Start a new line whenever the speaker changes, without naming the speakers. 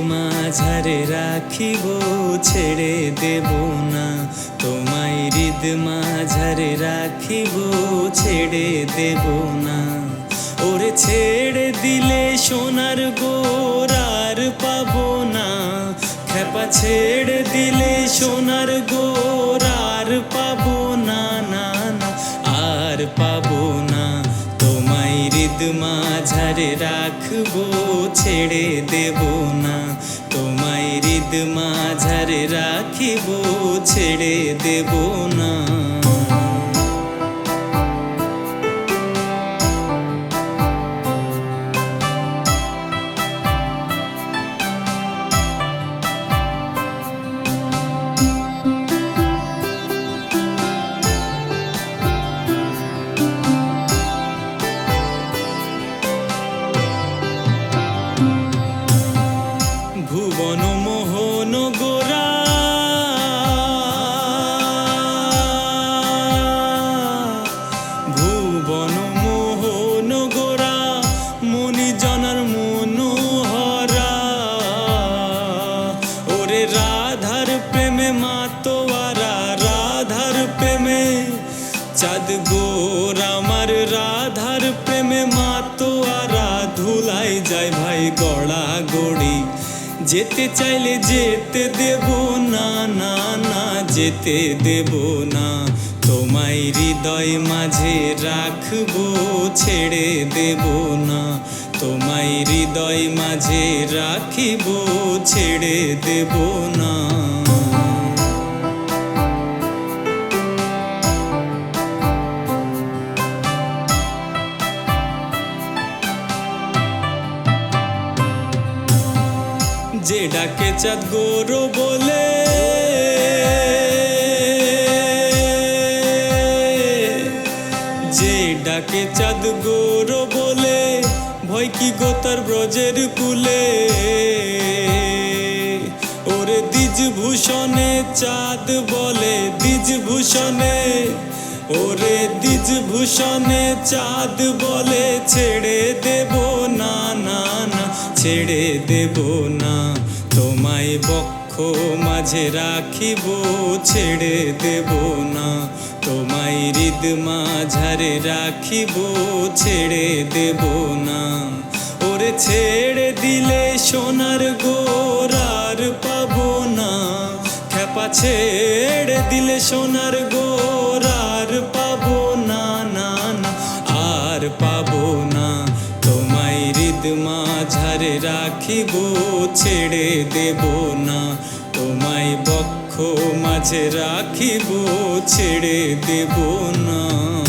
মাঝারে রাখিব, ছেড়ে দেব না। তোমায় হৃদ মাঝারে রাখিব, ছেড়ে দেব না। ওরে ছেড়ে দিলে সোনার গোরার পাবো না। খেপা ছেড়ে দিলে সোনার গোরার পাবো মাঝারে রাখব ছেড়ে দেব না। তোমায় হৃদ মাঝারে রাখিব ছেড়ে দেব না। প্রেমে মাতোয়ারা রাধার প্রেমে চাঁদ গোর আমার রাধার প্রেমে মাতোয়ারা ধুলাই যায় ভাই গড়া গড়ি যেতে চাইলে যেতে দেব না না না যেতে দেব না তোমায় হৃদয় মাঝে রাখব ছেড়ে দেব না তোমায় হৃদয় মাঝে রাখিব ছেড়ে দেব না যে ডাকে চাঁদ গৌর বলে। যে ডাকে চাঁদ গৌর বলে, ভয় কি গোতার ব্রজের কুলে? ওরে দ্বিজ ভূষণে চাঁদ বলে দ্বিজ ভূষণে ওরে দ্বিজ ভূষণে চাঁদ বলে, ছেড়ে দেব ছেড়ে দেব না। তোমায় বক্ষ মাঝে রাখিব, ছেড়ে দেব না। তোমায় হৃদ মাঝারে রাখিব, ছেড়ে দেব না। ওরে ছেড়ে দিলে সোনার গোরার পাবো না। খেপা ছেড়ে দিলে সোনার গোরার রাখিব ছেড়ে দেব না। তোমায় বক্ষ মাঝে রাখিব ছেড়ে দেব না।